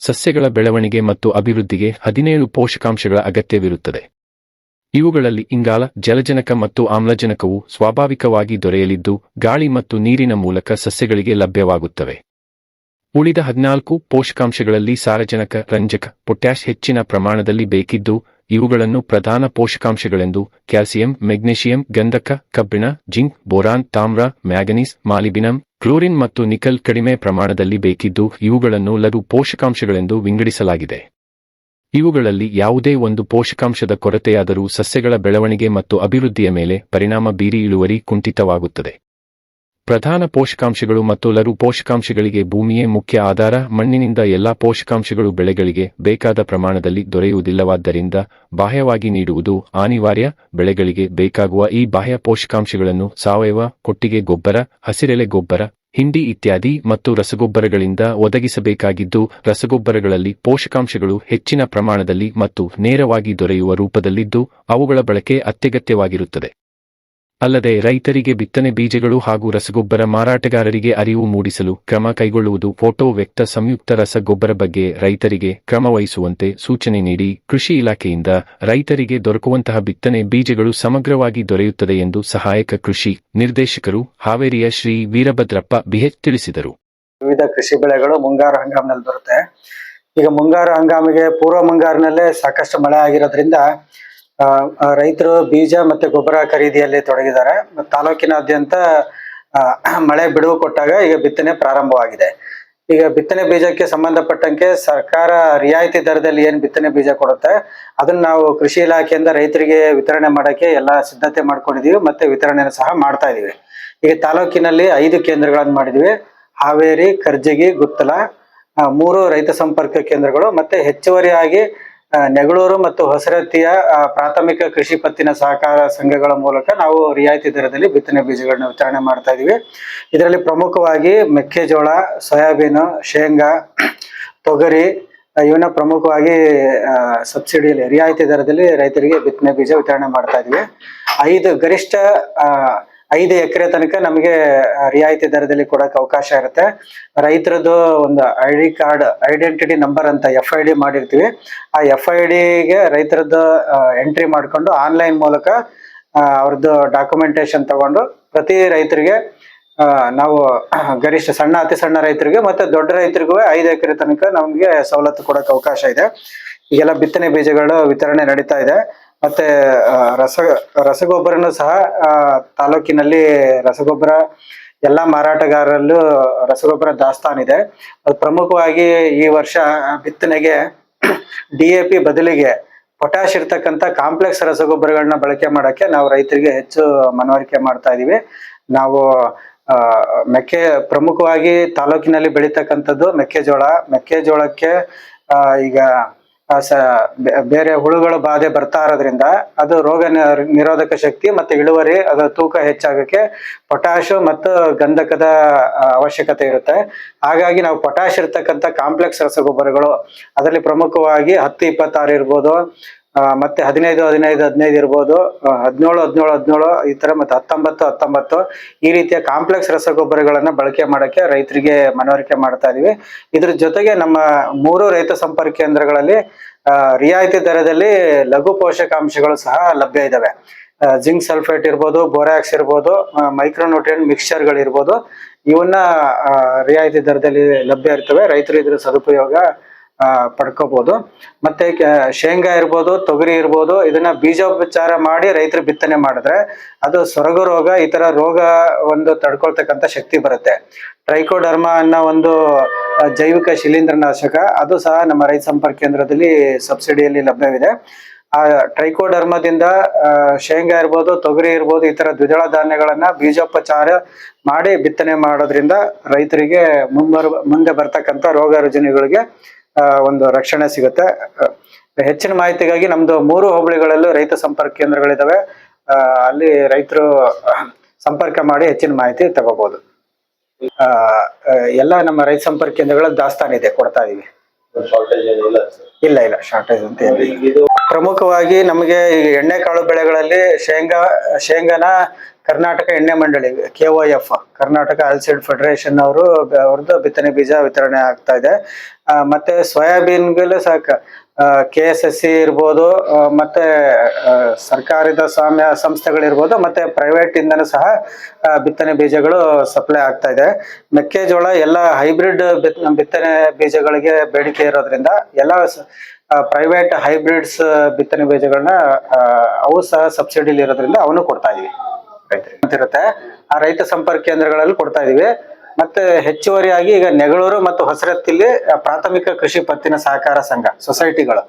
ಸಸ್ಯಗಳ ಬೆಳವಣಿಗೆ ಮತ್ತು ಅಭಿವೃದ್ಧಿಗೆ ಹದಿನೇಳು ಪೋಷಕಾಂಶಗಳ ಅಗತ್ಯವಿರುತ್ತದೆ. ಇವುಗಳಲ್ಲಿ ಇಂಗಾಲ, ಜಲಜನಕ ಮತ್ತು ಆಮ್ಲಜನಕವು ಸ್ವಾಭಾವಿಕವಾಗಿ ದೊರೆಯಲಿದ್ದು, ಗಾಳಿ ಮತ್ತು ನೀರಿನ ಮೂಲಕ ಸಸ್ಯಗಳಿಗೆ ಲಭ್ಯವಾಗುತ್ತವೆ. ಉಳಿದ ಹದಿನಾಲ್ಕು ಪೋಷಕಾಂಶಗಳಲ್ಲಿ ಸಾರಜನಕ, ರಂಜಕ ಪೊಟ್ಯಾಶ್ ಹೆಚ್ಚಿನ ಪ್ರಮಾಣದಲ್ಲಿ ಬೇಕಿದ್ದು, ಇವುಗಳನ್ನು ಪ್ರಧಾನ ಪೋಷಕಾಂಶಗಳೆಂದು ಕ್ಯಾಲ್ಸಿಯಂ, ಮೆಗ್ನೀಷಿಯಂ, ಗಂಧಕ, ಕಬ್ಬಿಣ, ಜಿಂಕ್, ಬೋರಾನ್, ತಾಮ್ರ, ಮ್ಯಾಗನೀಸ್ ಮಾಲಿಬಿನಂ ಕ್ಲೋರಿನ್ ಮತ್ತು ನಿಕಲ್ ಕಡಿಮೆ ಪ್ರಮಾಣದಲ್ಲಿ ಬೇಕಿದ್ದು ಇವುಗಳನ್ನು ಲಘು ಪೋಷಕಾಂಶಗಳೆಂದು ವಿಂಗಡಿಸಲಾಗಿದೆ. ಇವುಗಳಲ್ಲಿ ಯಾವುದೇ ಒಂದು ಪೋಷಕಾಂಶದ ಕೊರತೆಯಾದರೂ ಸಸ್ಯಗಳ ಬೆಳವಣಿಗೆ ಮತ್ತು ಅಭಿವೃದ್ಧಿಯ ಮೇಲೆ ಪರಿಣಾಮ ಬೀರಿ ಇಳುವರಿ ಕುಂಠಿತವಾಗುತ್ತದೆ. ಪ್ರಧಾನ ಪೋಷಕಾಂಶಗಳು ಮತ್ತು ಲರು ಪೋಷಕಾಂಶಗಳಿಗೆ ಭೂಮಿಯೇ ಮುಖ್ಯ ಆಧಾರ, ಮಣ್ಣಿನಿಂದ ಎಲ್ಲಾ ಪೋಷಕಾಂಶಗಳು ಬೆಳೆಗಳಿಗೆ ಬೇಕಾದ ಪ್ರಮಾಣದಲ್ಲಿ ದೊರೆಯುವುದಿಲ್ಲವಾದ್ದರಿಂದ ಬಾಹ್ಯವಾಗಿ ನೀಡುವುದು ಅನಿವಾರ್ಯ, ಬೆಳೆಗಳಿಗೆ ಬೇಕಾಗುವ ಈ ಬಾಹ್ಯ ಪೋಷಕಾಂಶಗಳನ್ನು ಸಾವಯವ, ಕೊಟ್ಟಿಗೆ ಗೊಬ್ಬರ, ಹಸಿರೆಲೆ ಗೊಬ್ಬರ, ಹಿಂಡಿ ಇತ್ಯಾದಿ ಮತ್ತು ರಸಗೊಬ್ಬರಗಳಿಂದ ಒದಗಿಸಬೇಕಾಗಿದ್ದು, ರಸಗೊಬ್ಬರಗಳಲ್ಲಿ ಪೋಷಕಾಂಶಗಳು ಹೆಚ್ಚಿನ ಪ್ರಮಾಣದಲ್ಲಿ ಮತ್ತು ನೇರವಾಗಿ ದೊರೆಯುವ ರೂಪದಲ್ಲಿದ್ದು, ಅವುಗಳ ಬಳಕೆ ಅತ್ಯಗತ್ಯವಾಗಿರುತ್ತದೆ. ಅಲ್ಲದೆ ರೈತರಿಗೆ ಬಿತ್ತನೆ ಬೀಜಗಳು ಹಾಗೂ ರಸಗೊಬ್ಬರ ಮಾರಾಟಗಾರರಿಗೆ ಅರಿವು ಮೂಡಿಸಲು ಕ್ರಮ ಕೈಗೊಳ್ಳುವುದು ಫೋಟೋ ವ್ಯಕ್ತ ಸಂಯುಕ್ತ ರಸಗೊಬ್ಬರ ಬಗ್ಗೆ ರೈತರಿಗೆ ಕ್ರಮ ವಹಿಸುವಂತೆ ಸೂಚನೆ ನೀಡಿ ಕೃಷಿ ಇಲಾಖೆಯಿಂದ ರೈತರಿಗೆ ದೊರಕುವಂತಹ ಬಿತ್ತನೆ ಬೀಜಗಳು ಸಮಗ್ರವಾಗಿ ದೊರೆಯುತ್ತದೆ ಎಂದು ಸಹಾಯಕ ಕೃಷಿ ನಿರ್ದೇಶಕರು ಹಾವೇರಿಯ ಶ್ರೀ ವೀರಭದ್ರಪ್ಪ ಬಿಹೆಚ್ ತಿಳಿಸಿದರು. ವಿವಿಧ ಕೃಷಿ ಬೆಳೆಗಳು ಮುಂಗಾರು ಹಂಗಾಮಿನಲ್ಲಿ ಬರುತ್ತೆ. ಈಗ ಮುಂಗಾರು ಹಂಗಾಮಿಗೆ ಪೂರ್ವ ಮುಂಗಾರಿನಲ್ಲೇ ಸಾಕಷ್ಟು ಮಳೆ ಆಗಿರೋದ್ರಿಂದ ರೈತರು ಬೀಜ ಮತ್ತೆ ಗೊಬ್ಬರ ಖರೀದಿಯಲ್ಲಿ ತೊಡಗಿದ್ದಾರೆ. ತಾಲೂಕಿನಾದ್ಯಂತ ಮಳೆ ಬಿಡುವು ಕೊಟ್ಟಾಗ ಈಗ ಬಿತ್ತನೆ ಪ್ರಾರಂಭವಾಗಿದೆ. ಈಗ ಬಿತ್ತನೆ ಬೀಜಕ್ಕೆ ಸಂಬಂಧಪಟ್ಟಂಗೆ ಸರ್ಕಾರ ರಿಯಾಯಿತಿ ದರದಲ್ಲಿ ಏನು ಬಿತ್ತನೆ ಬೀಜ ಕೊಡುತ್ತೆ, ಅದನ್ನ ನಾವು ಕೃಷಿ ಇಲಾಖೆಯಿಂದ ರೈತರಿಗೆ ವಿತರಣೆ ಮಾಡಕ್ಕೆ ಎಲ್ಲ ಸಿದ್ಧತೆ ಮಾಡ್ಕೊಂಡಿದೀವಿ ಮತ್ತೆ ವಿತರಣೆ ಸಹ ಮಾಡ್ತಾ ಇದೀವಿ. ಈಗ ತಾಲೂಕಿನಲ್ಲಿ ಐದು ಕೇಂದ್ರಗಳನ್ನು ಮಾಡಿದ್ವಿ. ಹಾವೇರಿ, ಕರ್ಜಗಿ, ಗುತ್ತಲ ಮೂರು ರೈತ ಸಂಪರ್ಕ ಕೇಂದ್ರಗಳು ಮತ್ತೆ ಹೆಚ್ಚುವರಿಯಾಗಿ ನೆಗಳೂರು ಮತ್ತು ಹೊಸರತ್ತಿಯ ಪ್ರಾಥಮಿಕ ಕೃಷಿ ಪತ್ತಿನ ಸಹಕಾರ ಸಂಘಗಳ ಮೂಲಕ ನಾವು ರಿಯಾಯಿತಿ ದರದಲ್ಲಿ ಬಿತ್ತನೆ ಬೀಜಗಳನ್ನ ವಿತರಣೆ ಮಾಡ್ತಾ ಇದೀವಿ. ಇದರಲ್ಲಿ ಪ್ರಮುಖವಾಗಿ ಮೆಕ್ಕೆಜೋಳ, ಸೋಯಾಬೀನ್, ಶೇಂಗಾ, ತೊಗರಿ ಇವನ್ನ ಪ್ರಮುಖವಾಗಿ ಸಬ್ಸಿಡಿಯಲ್ಲಿ, ರಿಯಾಯಿತಿ ದರದಲ್ಲಿ ರೈತರಿಗೆ ಬಿತ್ತನೆ ಬೀಜ ವಿತರಣೆ ಮಾಡ್ತಾ ಇದೀವಿ. ಐದು ಗರಿಷ್ಠ ಐದು ಎಕರೆ ತನಕ ನಮಗೆ ರಿಯಾಯಿತಿ ದರದಲ್ಲಿ ಕೊಡಕ್ಕೆ ಅವಕಾಶ ಇರುತ್ತೆ. ರೈತರದ್ದು ಒಂದು I D card, identity number ಅಂತ ಎಫ್ ಐ ಡಿ ಮಾಡಿರ್ತೀವಿ. ಆ ಎಫ್ ಐ ಡಿಗೆ ರೈತರದ್ದು ಎಂಟ್ರಿ ಮಾಡ್ಕೊಂಡು ಆನ್ಲೈನ್ ಮೂಲಕ ಅವ್ರದ್ದು ಡಾಕ್ಯುಮೆಂಟೇಶನ್ ತಗೊಂಡು ಪ್ರತಿ ರೈತರಿಗೆ ನಾವು ಗರಿಷ್ಠ ಸಣ್ಣ, ಅತಿ ಸಣ್ಣ ರೈತರಿಗೆ ಮತ್ತೆ ದೊಡ್ಡ ರೈತರಿಗೂ ಐದು ಎಕರೆ ತನಕ ನಮಗೆ ಸವಲತ್ತು ಕೊಡಕ್ಕೆ ಅವಕಾಶ ಇದೆ. ಈಗೆಲ್ಲ ಬಿತ್ತನೆ ಬೀಜಗಳು ವಿತರಣೆ ನಡೀತಾ ಇದೆ. ಮತ್ತೆ ರಸ, ರಸಗೊಬ್ಬರನು ಸಹ ತಾಲೂಕಿನಲ್ಲಿ ರಸಗೊಬ್ಬರ ಎಲ್ಲಾ ಮಾರಾಟಗಾರರಲ್ಲೂ ರಸಗೊಬ್ಬರ ದಾಸ್ತಾನಿದೆ ಅದು ಪ್ರಮುಖವಾಗಿ ಈ ವರ್ಷ ಬಿತ್ತನೆಗೆ ಡಿ ಎ ಪಿ ಬದಲಿಗೆ ಪೊಟ್ಯಾಶ್ ಇರ್ತಕ್ಕಂಥ ಕಾಂಪ್ಲೆಕ್ಸ್ ರಸಗೊಬ್ಬರಗಳನ್ನ ಬಳಕೆ ಮಾಡಕ್ಕೆ ನಾವು ರೈತರಿಗೆ ಹೆಚ್ಚು ಮನವರಿಕೆ ಮಾಡ್ತಾ ಇದ್ದೀವಿ ನಾವು ಮೆಕ್ಕೆ, ಪ್ರಮುಖವಾಗಿ ತಾಲೂಕಿನಲ್ಲಿ ಬೆಳೀತಕ್ಕಂಥದ್ದು ಮೆಕ್ಕೆಜೋಳ. ಮೆಕ್ಕೆಜೋಳಕ್ಕೆ ಈಗ ಬೇರೆ ಹುಳುಗಳ ಬಾಧೆ ಬರ್ತಾ ಇರೋದ್ರಿಂದ ಅದು ರೋಗ ನಿರೋಧಕ ಶಕ್ತಿ ಮತ್ತೆ ಇಳುವರಿ ಅದರ ತೂಕ ಹೆಚ್ಚಾಗಕ್ಕೆ ಪೊಟ್ಯಾಶು ಮತ್ತು ಗಂಧಕದ ಅವಶ್ಯಕತೆ ಇರುತ್ತೆ. ಹಾಗಾಗಿ ನಾವು ಪೊಟ್ಯಾಶ್ ಇರ್ತಕ್ಕಂಥ ಕಾಂಪ್ಲೆಕ್ಸ್ ರಸಗೊಬ್ಬರಗಳು ಅದರಲ್ಲಿ ಪ್ರಮುಖವಾಗಿ ಹತ್ತು ಇಪ್ಪತ್ತಾರು ಇರ್ಬೋದು. ಮತ್ತೆ ಹದಿನೈದು ಹದಿನೈದು ಹದಿನೈದು ಇರ್ಬೋದು. ಆ, ಹದಿನೇಳು ಹದಿನೇಳು ಹದಿನೇಳು ಈ ತರ ಮತ್ತೆ ಹತ್ತೊಂಬತ್ತು ಹತ್ತೊಂಬತ್ತು. ಈ ರೀತಿಯ ಕಾಂಪ್ಲೆಕ್ಸ್ ರಸಗೊಬ್ಬರಗಳನ್ನ ಬಳಕೆ ಮಾಡಕ್ಕೆ ರೈತರಿಗೆ ಮನವರಿಕೆ ಮಾಡ್ತಾ ಇದೀವಿ. ಇದ್ರ ಜೊತೆಗೆ ನಮ್ಮ ಮೂರು ರೈತ ಸಂಪರ್ಕ ಕೇಂದ್ರಗಳಲ್ಲಿ ರಿಯಾಯಿತಿ ದರದಲ್ಲಿ ಲಘು ಪೋಷಕಾಂಶಗಳು ಸಹ ಲಭ್ಯ ಇದಾವೆ. ಜಿಂಕ್ ಸಲ್ಫೇಟ್ ಇರ್ಬೋದು ಬೋರಾಕ್ಸ್ ಇರ್ಬೋದು ಮೈಕ್ರೋನ್ಯೂಟ್ರಿಯನ್ ಮಿಕ್ಸ್ಚರ್ಗಳಿರ್ಬೋದು. ಇವನ್ನ ರಿಯಾಯಿತಿ ದರದಲ್ಲಿ ಲಭ್ಯ ಇರ್ತವೆ. ರೈತರು ಇದ್ರ ಸದುಪಯೋಗ ಆ, ಪಡ್ಕೋಬಹುದು ಮತ್ತೆ ಶೇಂಗಾ ಇರ್ಬೋದು, ತೊಗರಿ ಇರ್ಬೋದು, ಇದನ್ನ ಬೀಜೋಪಚಾರ ಮಾಡಿ ರೈತರು ಬಿತ್ತನೆ ಮಾಡಿದ್ರೆ ಅದು ಸೊರಗು ರೋಗ, ಈ ತರ ರೋಗ ಒಂದು ತಡ್ಕೊಳ್ತಕ್ಕಂಥ ಶಕ್ತಿ ಬರುತ್ತೆ. ಟ್ರೈಕೋಡರ್ಮ ಅನ್ನೋ ಒಂದು ಜೈವಿಕ ಜೈವಿಕ ಶಿಲೀಂಧ್ರನಾಶಕ, ಅದು ಸಹ ನಮ್ಮ ರೈತ ಸಂಪರ್ಕ ಕೇಂದ್ರದಲ್ಲಿ ಸಬ್ಸಿಡಿಯಲ್ಲಿ ಲಭ್ಯವಿದೆ. ಆ, ಟ್ರೈಕೋಡರ್ಮದಿಂದ ಶೇಂಗಾ ಇರ್ಬೋದು, ತೊಗರಿ ಇರ್ಬೋದು, ಈ ತರ ದ್ವಿದಳ ಧಾನ್ಯಗಳನ್ನ ಬೀಜೋಪಚಾರ ಮಾಡಿ ಬಿತ್ತನೆ ಮಾಡೋದ್ರಿಂದ ರೈತರಿಗೆ ಮುಂಬರು, ಮುಂದೆ ಬರ್ತಕ್ಕಂಥ ರೋಗ ರುಜಿನಗಳಿಗೆ ಒಂದು ರಕ್ಷಣೆ ಸಿಗುತ್ತೆ. ಹೆಚ್ಚಿನ ಮಾಹಿತಿಗಾಗಿ ನಮ್ದು ಮೂರು ಹೋಬಳಿಗಳಲ್ಲೂ ರೈತ ಸಂಪರ್ಕ ಕೇಂದ್ರಗಳಿದಾವೆ. ಅಲ್ಲಿ ರೈತರು ಸಂಪರ್ಕ ಮಾಡಿ ಹೆಚ್ಚಿನ ಮಾಹಿತಿ ತಗೋಬಹುದು ಎಲ್ಲ ನಮ್ಮ ರೈತ ಸಂಪರ್ಕ ಕೇಂದ್ರಗಳ ದಾಸ್ತಾನು ಇದೆ ಕೊಡ್ತಾ ಇದೀವಿ. ಇಲ್ಲ ಇಲ್ಲ ಶಾರ್ಟೇಜ್ ಅಂತ ಪ್ರಮುಖವಾಗಿ ನಮಗೆ ಈಗ ಎಣ್ಣೆಕಾಳು ಬೆಳೆಗಳಲ್ಲಿ ಶೇಂಗಾ ಶೇಂಗಾನ ಕರ್ನಾಟಕ ಎಣ್ಣೆ ಮಂಡಳಿ K O F Karnataka oilseed federation ಅವರು ಅವ್ರದ್ದು ಬಿತ್ತನೆ ಬೀಜ ವಿತರಣೆ ಆಗ್ತಾ ಇದೆ. ಮತ್ತೆ ಸೋಯಾಬೀನ್ಗಲ್ಲೂ ಸಾಕ ಕೆ ಎಸ್ ಎಸ್ ಸಿ ಇರ್ಬೋದು ಮತ್ತೆ ಸರ್ಕಾರದ ಸ್ವಾಮ್ಯ ಸಂಸ್ಥೆಗಳಿರ್ಬೋದು, ಮತ್ತೆ ಪ್ರೈವೇಟ್ ಇಂದನೂ ಸಹ ಬಿತ್ತನೆ ಬೀಜಗಳು ಸಪ್ಲೈ ಆಗ್ತಾ ಇದೆ. ಮೆಕ್ಕೆಜೋಳ ಎಲ್ಲ ಹೈಬ್ರಿಡ್ ಬಿತ್ತನೆ ಬೀಜಗಳಿಗೆ ಬೇಡಿಕೆ ಇರೋದ್ರಿಂದ ಎಲ್ಲ ಪ್ರೈವೇಟ್ ಹೈಬ್ರಿಡ್ಸ್ ಬಿತ್ತನೆ ಬೀಜಗಳನ್ನ ಅವು ಸಹ ಸಬ್ಸಿಡಿಲಿ ಇರೋದ್ರಿಂದ ಅವನು ಕೊಡ್ತಾ ಇದೀವಿ. ರೈತರಿಗೆ ಅಂತಿರುತ್ತೆ ಆ ರೈತ ಸಂಪರ್ಕ ಕೇಂದ್ರಗಳಲ್ಲಿ ಕೊಡ್ತಾ ಇದೀವಿ. ಮತ್ತೆ ಹೆಚ್ಚುವರಿಯಾಗಿ ಈಗ ನೆಗಳೂರು ಮತ್ತು ಹೊಸರತ್ತಿಲ್ಲಿ ಪ್ರಾಥಮಿಕ ಕೃಷಿ ಪತ್ತಿನ ಸಹಕಾರ ಸಂಘ, ಸೊಸೈಟಿಗಳು.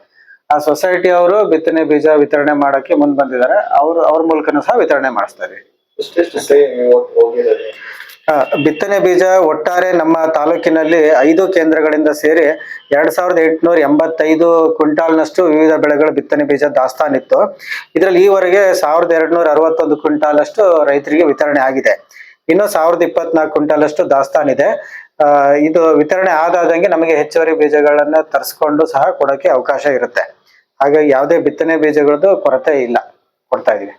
ಆ ಸೊಸೈಟಿ ಅವರು ಬಿತ್ತನೆ ಬೀಜ ವಿತರಣೆ ಮಾಡಕ್ಕೆ ಮುಂದ್ ಬಂದಿದ್ದಾರೆ. ಅವ್ರು, ಅವ್ರ ಮೂಲಕನೂ ಸಹ ವಿತರಣೆ ಮಾಡಿಸ್ತಾ ಇದೀವಿ ಬಿತ್ತನೆ ಬೀಜ ಒಟ್ಟಾರೆ ನಮ್ಮ ತಾಲೂಕಿನಲ್ಲಿ ಐದು ಕೇಂದ್ರಗಳಿಂದ ಸೇರಿ ಎರಡ್ ಸಾವಿರದ ಎಂಟುನೂರ ಎಂಬತ್ತೈದು ಕ್ವಿಂಟಾಲ್ನಷ್ಟು ವಿವಿಧ ಬೆಳೆಗಳ ಬಿತ್ತನೆ ಬೀಜ ದಾಸ್ತಾನಿತ್ತು ಇದರಲ್ಲಿ ಈವರೆಗೆ ಸಾವಿರದ ಎರಡುನೂರ ಅರವತ್ತೊಂದು ಕ್ವಿಂಟಾಲಷ್ಟು ರೈತರಿಗೆ ವಿತರಣೆ ಆಗಿದೆ. ಇನ್ನು ಸಾವಿರದ ಇಪ್ಪತ್ನಾಲ್ಕು ಕ್ವಿಂಟಾಲಷ್ಟು ದಾಸ್ತಾನಿದೆ ಇದು. ವಿತರಣೆ ಆದಾದಂಗೆ ನಮಗೆ ಹೆಚ್ಚುವರಿ ಬೀಜಗಳನ್ನು ತರಿಸ್ಕೊಂಡು ಸಹ ಕೊಡೋಕೆ ಅವಕಾಶ ಇರುತ್ತೆ. ಹಾಗಾಗಿ ಯಾವುದೇ ಬಿತ್ತನೆ ಬೀಜಗಳದ್ದು ಕೊರತೆ ಇಲ್ಲ. ಕೊಡ್ತಾ ಇದೀವಿ